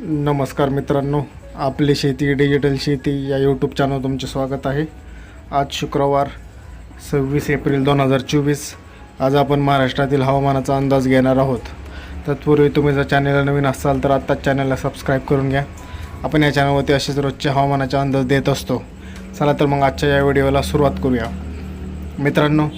नमस्कार मित्रांनो आपली शेती डिजिटल शेती या यूट्यूब चॅनल तुमचे स्वागत आहे. आज शुक्रवार सव्वीस एप्रिल दोन हजार चोवीस. आज आपण महाराष्ट्रातील हवामानाचा अंदाज घेणार आहोत. तत्पूर्वी तुम्ही जर चॅनलला नवीन असाल तर आत्ताच चॅनलला सबस्क्राईब करून घ्या. आपण या चॅनलवरती असेच रोजचे हवामानाचा अंदाज देत असतो. चला तर मग आजच्या या व्हिडिओला सुरुवात करूया. मित्रांनो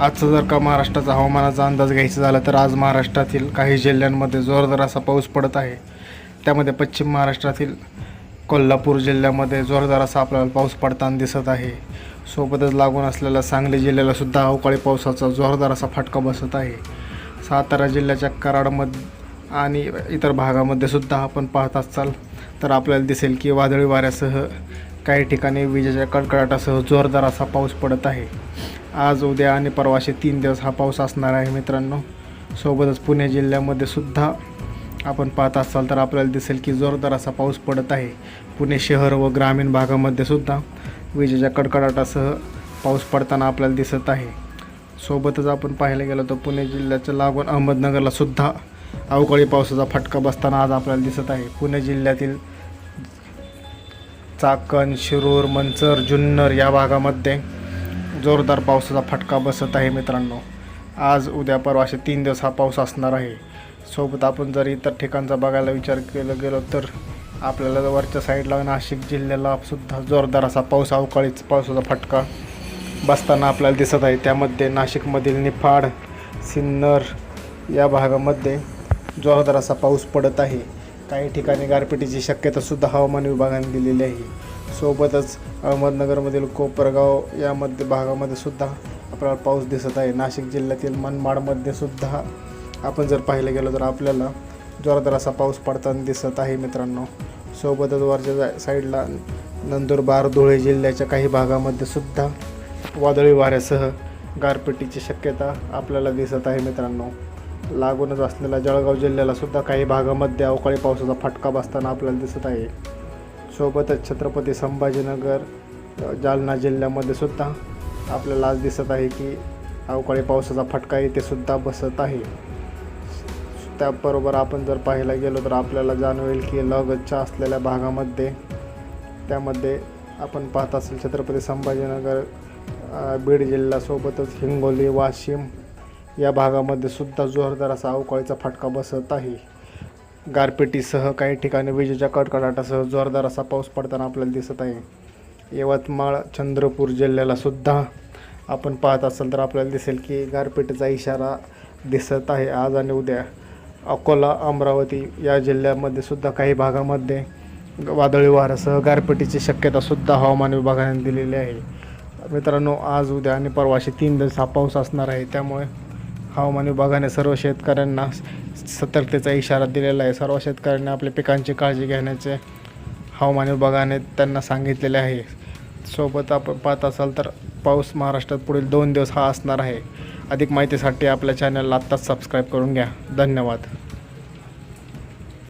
आजचं जर का महाराष्ट्राचा हवामानाचा अंदाज घ्यायचा झाला तर आज महाराष्ट्रातील काही जिल्ह्यांमध्ये जोरदार असा पाऊस पडत आहे. त्यामध्ये पश्चिम महाराष्ट्रातील कोल्हापूर जिल्ह्यामध्ये जोरदार असा आपल्याला पाऊस पडताना दिसत आहे. सोबतच लागून असलेल्या सांगली जिल्ह्याला सुद्धा अवकाळी पावसाचा जोरदार असा फटका बसत आहे. सातारा जिल्ह्याच्या कराडमध्ये आणि इतर भागामध्ये सुद्धा आपण पाहत असाल तर आपल्याला दिसेल की वादळी वाऱ्यासह काही ठिकाणी विजेच्या कडकडाटासह जोरदार असा पाऊस पडत आहे. आज उद्या आणि परवा असे तीन दिवस हा पाऊस असणार आहे मित्रांनो. सोबतच पुणे जिल्ह्यामध्ये सुद्धा आपण पाहत असाल तर आपल्याला दिसेल की जोरदार असा पाऊस पडत आहे. पुणे शहर व ग्रामीण भागामध्ये सुद्धा विजेच्या कडकडाटासह पाऊस पडताना आपल्याला दिसत आहे. सोबतच आपण पाहायला गेलो तर पुणे जिल्ह्याच्या लागून अहमदनगरला सुद्धा अवकाळी पावसाचा फटका बसताना आज आपल्याला दिसत आहे. पुणे जिल्ह्यातील चाकण शिरूर मंचर जुन्नर या भागामध्ये जोरदार पावसाचा फटका बसत आहे मित्रांनो. आज उद्या परवा असे तीन दिवस हा पाऊस असणार आहे. सोबत आपण जर इतर ठिकाणचा बघायला विचार केला गेलो तर आपल्याला वरच्या साईडला नाशिक जिल्ह्याला सुद्धा जोरदार असा पाऊस अवकाळीच पावसाचा फटका बसताना आपल्याला दिसत आहे. त्यामध्ये नाशिकमधील निफाड सिन्नर या भागामध्ये जोरदार असा पाऊस पडत आहे. काही ठिकाणी गारपिटीची शक्यतासुद्धा हवामान विभागाने दिलेली आहे. सोबतच अहमदनगरमधील कोपरगाव यामध्ये भागामध्ये सुद्धा आपल्याला पाऊस दिसत आहे. नाशिक जिल्ह्यातील मनमाडमध्ये सुद्धा आपण जर पाहिलं गेलो तर आपल्याला जोरदार असा पाऊस पडताना दिसत आहे मित्रांनो. सोबतच वरच्या साईडला नंदुरबार धुळे जिल्ह्याच्या काही भागामध्ये सुद्धा वादळी वाऱ्यासह गारपिटीची शक्यता आपल्याला दिसत आहे मित्रांनो. लागूनच असलेल्या जळगाव जिल्ह्याला सुद्धा काही भागामध्ये अवकाळी पावसाचा फटका बसताना आपल्याला दिसत आहे. सोबतच छत्रपती संभाजीनगर जालना जिल्ह्यामध्ये सुद्धा आपल्याला आज दिसत आहे की अवकाळी पावसाचा फटका येथे सुद्धा बसत आहे. त्याबरोबर आपण जर पाहायला गेलो तर आपल्याला जाणवेल की लगतच्या असलेल्या भागामध्ये त्यामध्ये आपण पाहत असेल छत्रपती संभाजीनगर बीड जिल्ह्यासोबतच हिंगोली वाशिम या भागामध्ये सुद्धा जोरदार असा अवकाळीचा फटका बसत आहे. गारपिटीसह काही ठिकाणी विजेच्या कडकडाटासह जोरदार असा पाऊस पडताना आपल्याला दिसत आहे. यवतमाळ चंद्रपूर जिल्ह्याला सुद्धा आपण पाहत असाल तर आपल्याला दिसेल की गारपिटीचा इशारा दिसत आहे. आज आणि उद्या अकोला अमरावती या जिल्ह्यामध्ये सुद्धा काही भागामध्ये वादळी वाऱ्यासह गारपिटीची शक्यतासुद्धा हवामान विभागाने दिलेली आहे. मित्रांनो आज उद्या आणि परवा असे तीन दिवस हा पाऊस असणार आहे. त्यामुळे हवामान विभागाने सर्व शेतकऱ्यांना सतर्कतेचा इशारा दिलेला आहे. सर्व शेतकऱ्यांनी आपल्या पिकांची काळजी घेण्याचे हवामान विभागाने त्यांना सांगितलेले आहे. सोबत आपण पाहत असाल तर पाऊस महाराष्ट्रात पुढील दोन दिवस हा असणार आहे. अधिक माहितीसाठी आपल्या चॅनलला आत्ताच सबस्क्राईब करून घ्या. धन्यवाद.